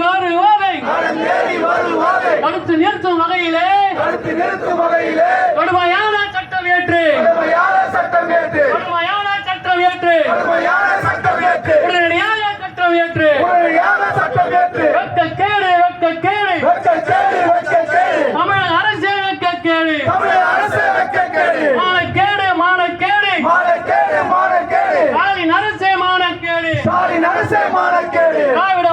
நடந்தேறி வருவதை தடுத்து நிறுத்தும் வகையிலே. தடுத்து நிறுத்தும் வகையிலே. கடுமையான சட்டம் ஏற்று. கடுமையான சட்டம் ஏற்று. கடுமையான சட்டம் ஏற்று. கடுமையான சட்டம் ஏற்று. உடனடியாக சட்டம் ஏற்று. உடனடியாக சட்டம் ஏற்று. வெக்க கேடு வெக்க கேடு. வெட்க கேடு வெட்க கேடு. தமிழக அரசே வெக்க கேடு. தமிழக அரசு வெட்க கேடு. மானக்கேடு மானக்கேடு மானக்கேடு மானக்கேடு ஸ்டாலின் அரசே மானக்கேடு ஸ்டாலின் அரசே மானக்கேடு திராவிட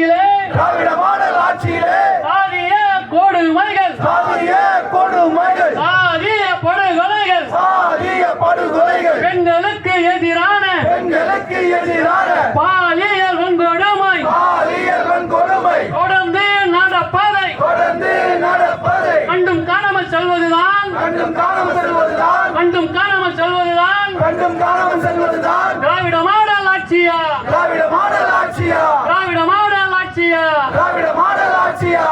ஆட்சியிலே திராவிட மாடல் ஆட்சியிலே சாதிய கொடுமைகள் சாதிய கொடுமைகள் சாதிய படுகொலைகள் சாதிய படுகொலைகள் பெண்களுக்கு எதிரான பெண்களுக்கு எதிரான பாலியல் வன்கொடுமை பாலியல் வன்கொடுமை தொடர்ந்து நடப்பதை தொடர்ந்து நடப்பதை கண்டும் காணாமல் செல்வதுதான் கண்டும் காணாமல் செல்வதுதான் கண்டும் காணாமல் செல்வதுதான் கண்டும் காணாமல் செல்வதுதான். திராவிட மாடல் ஆட்சியா திராவிட மாடல் ஆட்சியா திராவிட மாடல் ஆட்சியா திராவிட மாடல் ஆட்சியா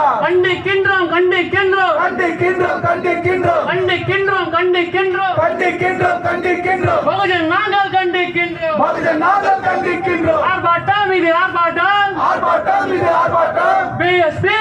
கண்டிக்கின்றோம் கண்டிக்கின்றோம். கண்டிக்கின்றோம் கண்டிக்கின்றோம். கண்டிக்கின்றோம் கண்டிக்கின்றோம். கண்டிக்கின்றோம் கண்டிக்கின்றோம். பகுஜன் நாங்கள் கண்டிக்கின்றோம். மனிதன் நாங்கள் கண்டிக்கின்றோம். ஆர்ப்பாட்டம் இது ஆர்ப்பாட்டம். ஆர்ப்பாட்டம் இது ஆர்ப்பாட்டம். பிஎஸ்பி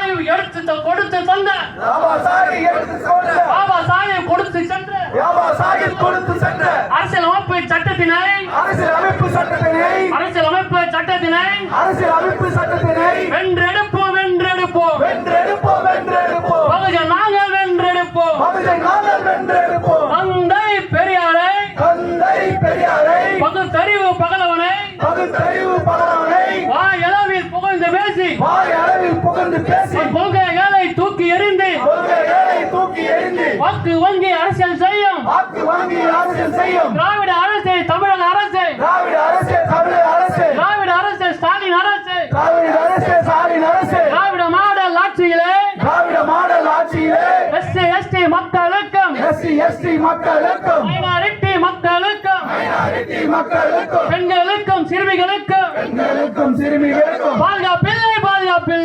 சாஹிப் எடுத்து கொடுத்து தந்த. பாபா சாஹிப் எடுத்து சொன்ன பாபா சாஹிப் கொடுத்து சென்ற. பாபா சாஹிப் கொடுத்து சென்ற. அரசியல் அமைப்பு சட்டத்தினை. அரசியல் அமைப்பு சட்டத்தினை. அரசியல் அமைப்பு சட்டத்தினை. அரசியல் அமைப்பு சட்டத்தினை. வென்றெடுப்போம் வென்றெடுப்போம். வென்றெடுப்போம் வென்றெடுப்போம். பகுஜன் நாங்கள் வென்றெடுப்போம். மனிதன் நாங்கள் வென்றெடுப்போம். தந்தை பெரியாரை. தந்தை பெரியாரை. பகுத்தறிவு பகலவனை. பகுத்தறிவு பகவானை வாயளவில் புகழ்ந்து பேசி. அளவில் புகழ்ந்து பேசி கொள்கைகளை தூக்கி எறிந்து கொள்கைகளை தூக்கி எறிந்து வாக்கு வங்கி அரசியல் செய்யும். வாக்கு வாங்கி அரசியல் செய்யும். திராவிட அரசு தமிழக அரசு. திராவிட அரசு தமிழக அரசு. திராவிட அரசு ஸ்டாலின் அரசு. திராவிட அரசு ஸ்டாலின் அரசு. திராவிட மாடல் ஆட்சியிலே திராவிட மாடல் ஆட்சியிலே. எஸ்சி எஸ்டி மக்களுக்கும் எஸ்சி எஸ்டி மக்களுக்கும். மைனாரிட்டி மக்களுக்கும் மைனாரிட்டி மக்களுக்கும். பெண்களுக்கும் சிறுமிகளுக்கும் பெண்களுக்கும் சிறுமிகளுக்கும். பாதுகாப்பில்லை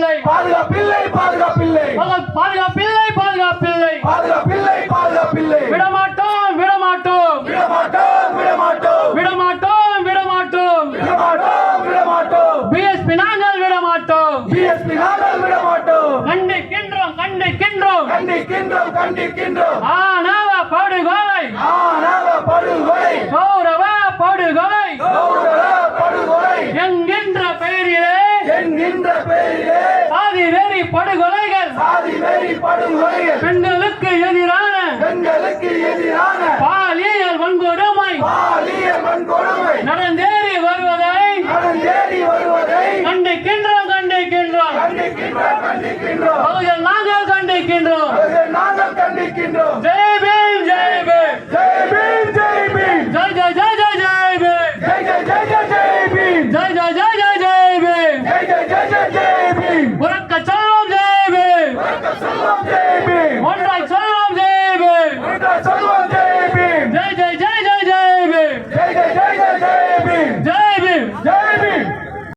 பாதுகாப்பில்லை பாதுகாப்பில்லை பாதுகாப்பில்லை. பாதுகா- பாதுகாப்பில்லை பாதுகாப்பில்லை. பாதுகாப்பில்லை பாதுகாப்பில்லை. விடமாட்டோம் விடமாட்டோம். விடமாட்டோம் விடமாட்டோம். விடமாட்டோம் விடமாட்டோம். விடமாட்டோம் விடமாட்டோம். பிஎஸ்பி நாங்கள் விடமாட்டோம். பிஎஸ்பி நாங்கள் விடமாட்டோம். கண்டிக்கின்றோம் கண்டிக்கின்றோம். கண்டிக்கின்றோம் கண்டிக்கின்றோம். ஆணவ படுகொலை. ஆணவ படுகொலை. கௌரவ நாங்கள் கண்டிக்கின்றோம் நாங்கள் கண்டிக்கின்றோம் ஜெய் பீம் ஜெய் பீம் ஜெய் பீம் ஜெய் பீம் ஜெய் ஜெய் ஜெய் ஜெய் ஜெய் பீம் ஜெய் ஜெய் ஜெய் ஜெய் ஜெய் பீம் ஜெய் ஜெய் ஜெய் ஜெய் ஜெய் பீம் ஜெய் ஜெய் ஜெய் ஜெய் ஜெய் பீம் உனக்கு